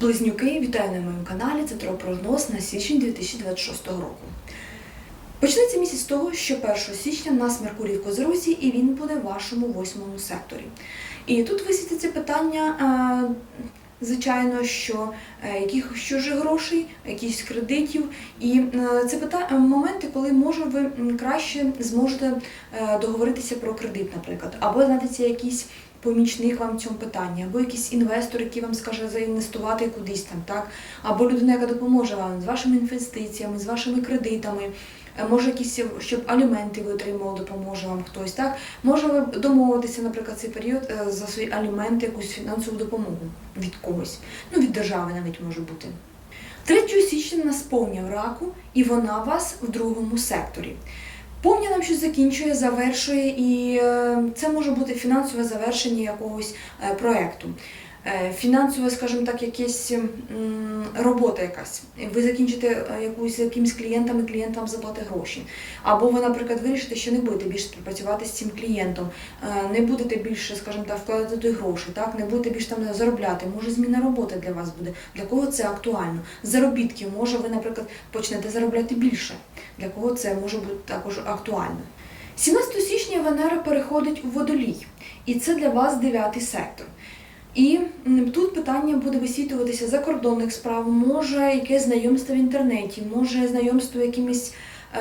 Близнюки, вітаю на моєму каналі. Це прогноз на січень 2026 року. Почнеться місяць з того, що 1 січня в нас Меркурій в Козирозі і він буде в вашому восьмому секторі. І тут висвітиться питання, е, звичайно, що е, яких що ж грошей, якихось кредитів. І е, це пита- моменти, коли може ви краще зможете е, договоритися про кредит, наприклад, або знайдеться якийсь помічник вам в цьому питанні, або якийсь інвестор, який вам скаже заінвестувати кудись там, так, або людина, яка допоможе вам з вашими інвестиціями, з вашими кредитами. Е, Може, якісь, щоб аліменти ви отримали, допоможе вам хтось, так? Може ви домовитися, наприклад, цей період е, за свої аліменти, якусь фінансову допомогу від когось. Ну, від держави навіть може бути. 3 січня нас повня в раку, і вона вас в другому секторі. Повня нам щось закінчує, завершує, і е, це може бути фінансове завершення якогось е, проекту. Е, Фінансове, скажімо так, якесь м, робота якась. Ви закінчите е, якусь з якимось клієнтом, і клієнт вам заплатить гроші. Або ви, наприклад, вирішите, що не будете більше співпрацювати з цим клієнтом, е, не будете більше, скажімо так, вкладати гроші, так, не будете більше там заробляти. Може, зміна роботи для вас буде. Для кого це актуально? Заробітки, може, ви, наприклад, почнете заробляти більше. Для кого це може бути також актуально. 17 січня Венера переходить у водолій, і це для вас дев'ятий сектор. І тут питання буде висвітлюватися закордонних справ, може якесь знайомство в інтернеті, може знайомство якимось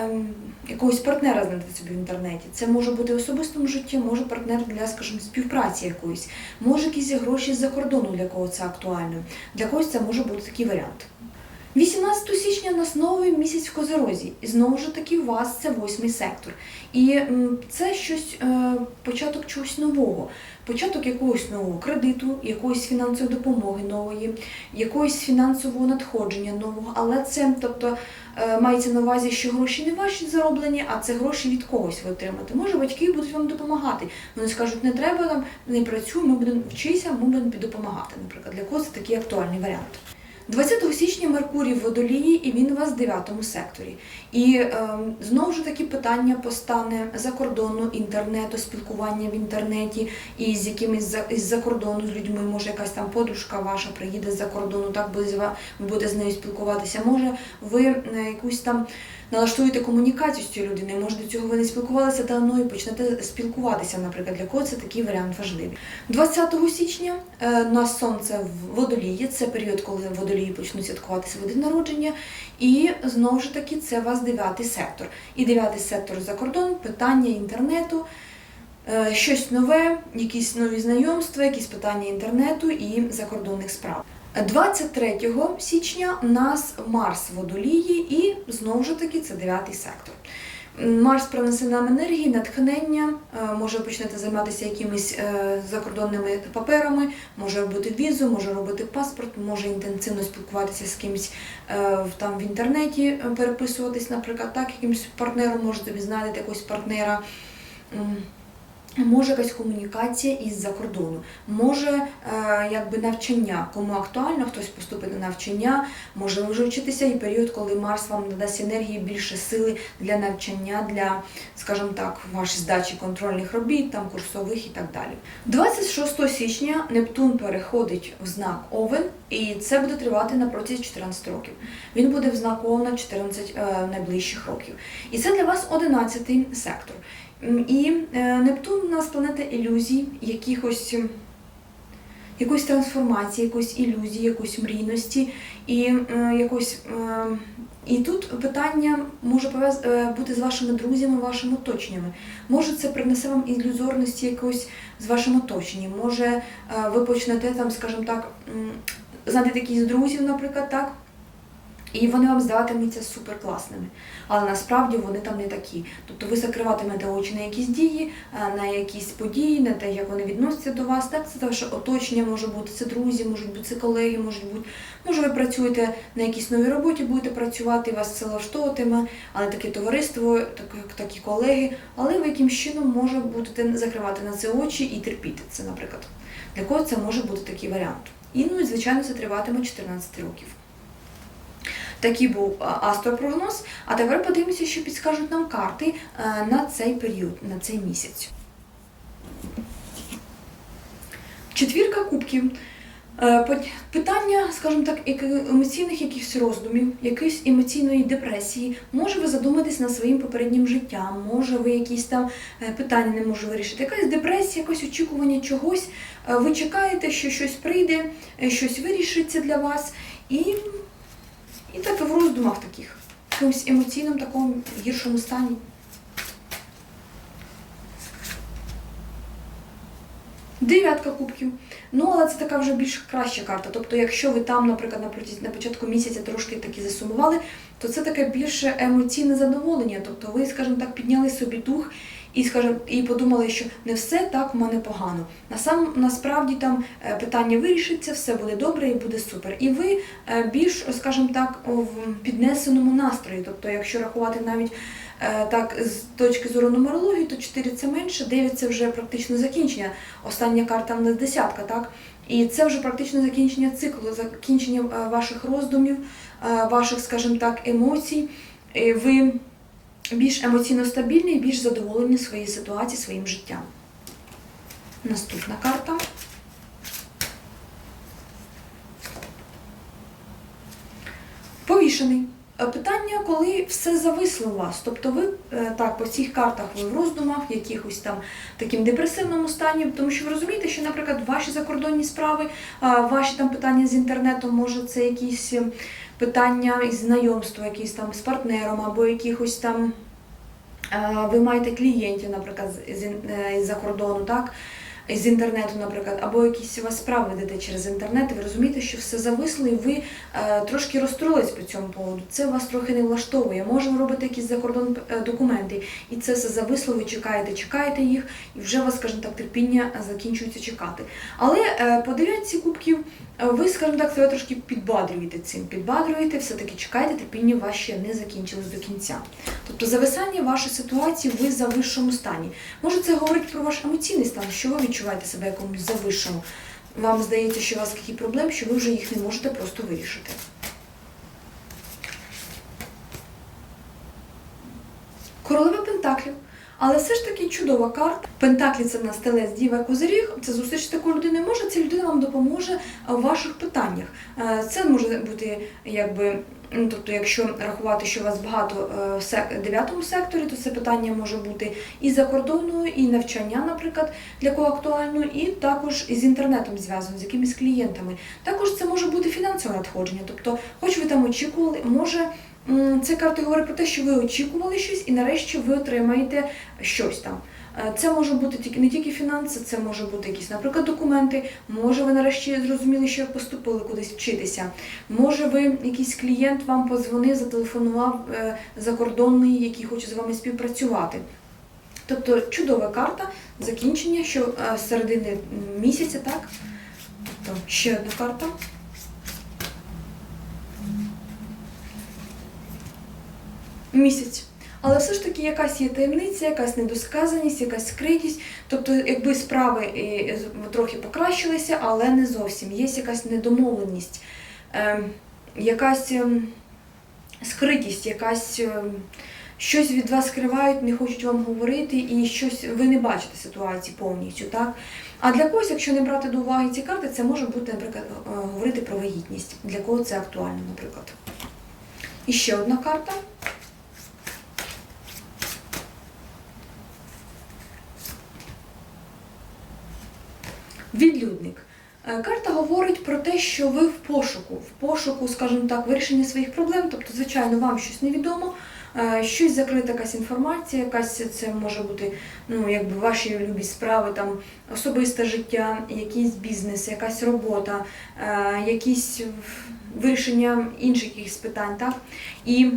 ем, якогось партнера знайти собі в інтернеті. Це може бути особистому житті, може партнер для, скажімо, співпраці якоїсь, може якісь гроші з-за кордону, для кого це актуально. Для когось це може бути такий варіант. 18 січня у нас новий місяць в Козерозі, і знову ж таки у вас це восьмий сектор. І це щось, е, початок чогось нового, початок якогось нового кредиту, якоїсь фінансової допомоги нової, якогось фінансового надходження нового. Але це, тобто, е, мається на увазі, що гроші не ваші зароблені, а це гроші від когось ви отримаєте. Може, батьки будуть вам допомагати. Вони скажуть, не треба нам, не працюй, ми будемо вчитися, ми будемо допомагати. Наприклад, для кого це такий актуальний варіант. 20 січня Меркурій в водолії, і він у вас в 9 секторі. І е, знову ж таки питання постане за кордону інтернету, спілкування в інтернеті і з якимись за із-за кордону з людьми. Може, якась там подружка ваша приїде з-за кордону, так буде з нею спілкуватися. Може, ви е, якусь там налаштуєте комунікацію з цією людиною. Може, до цього ви не спілкувалися давно і почнете спілкуватися, наприклад, для кого це такий варіант важливий. 20 січня е, на сонце в водолії. Це період, коли водолії почнуть святкувати день народження. І знову ж таки, це у вас дев'ятий сектор. І дев'ятий сектор за кордон, питання інтернету. е, Щось нове, якісь нові знайомства, якісь питання інтернету і закордонних справ. 23 січня у нас Марс водолії, і знову ж таки це дев'ятий сектор. Марс принесе нам енергії, натхнення, е, може почнете займатися якимись е, закордонними паперами, може робити візу, може робити паспорт, може інтенсивно спілкуватися з кимось е, там в інтернеті, переписуватись, наприклад, так, якимось партнером, може тобі знайдете якогось партнера. Може якась комунікація із-за кордону, може е, якби навчання, кому актуально, хтось поступить на навчання, може вже вчитися і період, коли Марс вам надасть енергії більше сили для навчання, для, скажімо так, вашої здачі контрольних робіт, там курсових і так далі. 26 січня Нептун переходить в знак Овен, і це буде тривати на протязі 14 років. Він буде в знак Овна 14 е, найближчих років. І це для вас 11 сектор. І е, Нептун у нас планета ілюзій, якихось якоїсь трансформації, якоїсь ілюзії, якоїсь мрійності і е, якось. Е, і тут питання може бути з вашими друзями, вашими оточеннями. Може, це принесе вам ілюзорності якось з вашим оточенням. Може, ви почнете там, скажімо так, м, знайти якісь друзів, наприклад, так. І вони вам здаватимуться суперкласними, але насправді вони там не такі. Тобто ви закриватимете очі на якісь дії, е, на якісь події, на те, як вони відносяться до вас. Так, це ваше оточення може бути, це друзі, можуть бути це колеги, можуть бути. Може, ви працюєте на якійсь новій роботі, будете працювати, вас це влаштовуватиме, але таке товариство, такі, такі колеги, але ви якимсь чином може будете закривати на це очі і терпіти це, наприклад. Для кого це може бути такий варіант. І ну звичайно це триватиме 14 років. Такий був астропрогноз. А тепер подивимося, що підскажуть нам карти е, на цей період, на цей місяць. Четвірка кубків. Е, Питання, скажімо так, емоційних якихось роздумів, якоїсь емоційної депресії. Може ви задуматись над своїм попереднім життям, може ви якісь там е, питання не можете вирішити. Якась депресія, якось очікування чогось. Е, Ви чекаєте, що щось прийде, е, щось вирішиться для вас, і, і так ви в роздумах таких, в якомусь емоційному такому гіршому стані. Дев'ятка кубків. Ну, але це така вже більш краща карта. Тобто, якщо ви там, наприклад, на початку місяця трошки таки засумували, то це таке більше емоційне задоволення. Тобто ви, скажімо так, підняли собі дух і, скажімо, і подумали, що не все так в мене погано. Насам, насправді там е, питання вирішиться, все буде добре і буде супер. І ви е, більш, скажімо так, в піднесеному настрої. Тобто, якщо рахувати навіть е, так з точки зору нумерології, то 4 це менше, 9 це вже практично закінчення. Остання карта в нас десятка, так? І це вже практично закінчення циклу, закінчення ваших роздумів, ваших, скажімо так, емоцій. Ви більш емоційно стабільні і більш задоволені своєю ситуацією, своїм життям. Наступна карта. Повішений. Е, Питання, коли все зависло у вас. Тобто ви е, так по цих картах ви в роздумах, в якихось там таким депресивному стані, тому що ви розумієте, що, наприклад, ваші закордонні справи, ваші там питання з інтернетом, може це якісь питання із знайомства, якісь там з партнером або якихось там. е, Ви маєте клієнтів, наприклад, е, із-за кордону, так? З інтернету, наприклад, або якісь у вас справи ведете через інтернет, ви розумієте, що все зависло, і ви е, трошки розстроїлись по цьому поводу. Це вас трохи не влаштовує. Може, ви робите якісь закордонні е, документи, і це все зависло, ви чекаєте, чекаєте їх, і вже у вас, скажімо так, терпіння закінчується чекати. Але е, по дев'ятці кубків е, ви, скажімо так, себе трошки підбадрюєте цим. Підбадрюєте, все-таки чекаєте, терпіння вас ще не закінчилось до кінця. Тобто зависання вашої ситуації ви в завищому стані. Може, це говорить про ваш емоційний стан, що ви відчуваєте себе якомусь завищому. Вам здається, що у вас такі проблеми, що ви вже їх не можете просто вирішити. Королева Пентаклів. Але все ж таки чудова карта. Пентаклі це в нас телець, діва, козиріг. Це зустріч з такою людиною може, ця людина вам допоможе в ваших питаннях. Е, Це може бути якби. Ну, тобто, якщо рахувати, що у вас багато е, в дев'ятому секторі, то це питання може бути і за кордону, і навчання, наприклад, для кого актуально, і також із інтернетом зв'язано, з якимись клієнтами. Також це може бути фінансове надходження. Тобто, хоч ви там очікували, може це карта говорить про те, що ви очікували щось, і нарешті ви отримаєте щось там. Е, Це може бути тільки не тільки фінанси, це може бути якісь, наприклад, документи. Може, ви нарешті зрозуміли, що поступили кудись вчитися. Може, ви якийсь клієнт вам подзвонив, зателефонував е, закордонний, який хоче з вами співпрацювати. Тобто чудова карта закінчення, що е, з середини місяця, так? Тобто ще одна карта. Місяць. Але все ж таки якась є таємниця, якась недосказаність, якась скритість. Тобто, якби справи з- трохи покращилися, але не зовсім. Є якась недомовленість, е, якась ем, скритість, якась ем, щось від вас скривають, не хочуть вам говорити, і щось ви не бачите ситуації повністю, так? А для когось, якщо не брати до уваги ці карти, це може бути, наприклад, е, говорити про вагітність. Для кого це актуально, наприклад. І ще одна карта. Відлюдник. Е, Карта говорить про те, що ви в пошуку, в пошуку, скажімо так, вирішення своїх проблем. Тобто, звичайно, вам щось невідомо, е, щось закрита якась інформація, якась це може бути ну, якби ваші любі справи, там особисте життя, якийсь бізнес, якась робота, е, якісь вирішення інших якихось питань. Так? І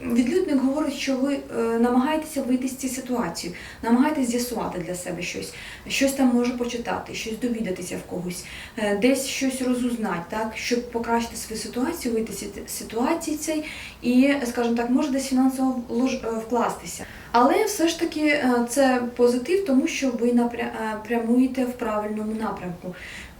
Відлюдник говорить, що ви е, намагаєтеся вийти з цієї ситуації, намагаєтесь з'ясувати для себе щось, щось там може почитати, щось довідатися в когось, е, десь щось розузнати, так, щоб покращити свою ситуацію, вийти з ситуації цей і, скажімо так, може десь фінансово е, вкластися. Але все ж таки це позитив, тому що ви прямуєте в правильному напрямку.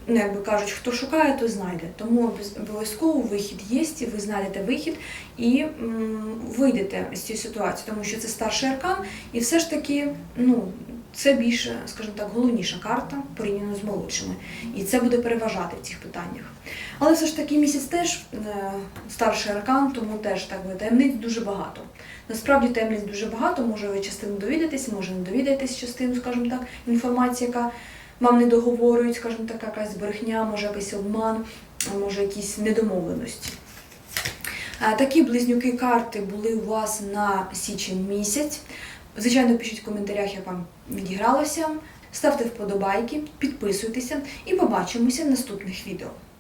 Ну, якби кажуть, хто шукає, той знайде. Тому обов'язково вихід є, і ви знайдете вихід і м, вийдете з цієї ситуації, тому що це старший аркан, і все ж таки, ну, це більше, скажімо так, головніша карта порівняно з молодшими. І це буде переважати в цих питаннях. Але все ж таки місяць теж е, старший аркан, тому теж так би таємниць дуже багато. Насправді таємниць дуже багато, може ви частину довідаєтесь, може не довідаєтесь частину, скажімо так, інформації, яка вам не договорюють, скажімо так, якась брехня, може якийсь обман, може якісь недомовленості. Такі близнюки карти були у вас на січень місяць. Звичайно, пишіть в коментарях, як вам відігралося. Ставте вподобайки, підписуйтеся і побачимося в наступних відео.